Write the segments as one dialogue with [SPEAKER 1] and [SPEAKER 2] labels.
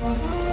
[SPEAKER 1] Thank you.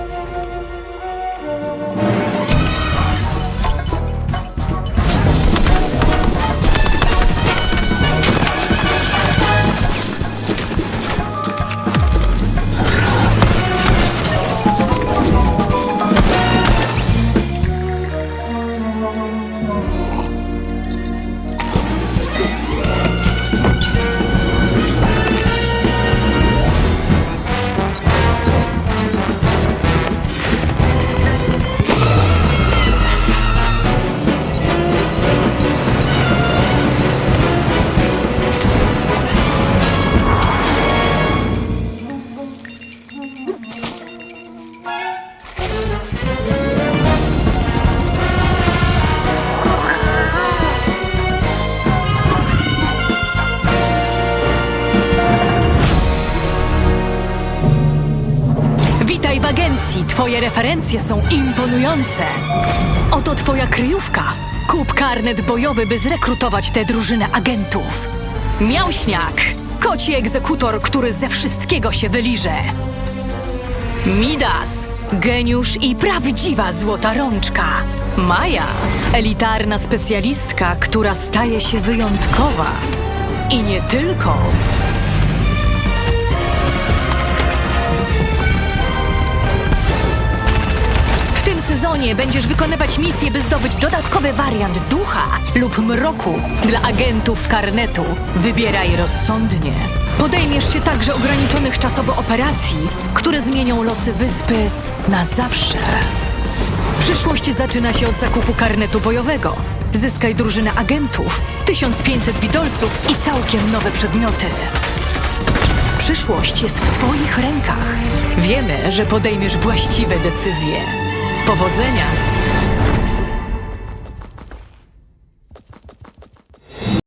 [SPEAKER 1] W agencji. Twoje referencje są imponujące. Oto twoja kryjówka. Kup karnet bojowy, by zrekrutować tę drużynę agentów. Miałśniak. Koci egzekutor, który ze wszystkiego się wyliże. Midas. Geniusz i prawdziwa złota rączka. Maja. Elitarna specjalistka, która staje się wyjątkowa. I nie tylko. Sezonie będziesz wykonywać misje, by zdobyć dodatkowy wariant ducha lub mroku dla agentów karnetu. Wybieraj rozsądnie. Podejmiesz się także ograniczonych czasowo operacji, które zmienią losy wyspy na zawsze. Przyszłość zaczyna się od zakupu karnetu bojowego. Zyskaj drużynę agentów, 1500 widolców i całkiem nowe przedmioty. Przyszłość jest w Twoich rękach. Wiemy, że podejmiesz właściwe decyzje. Powodzenia!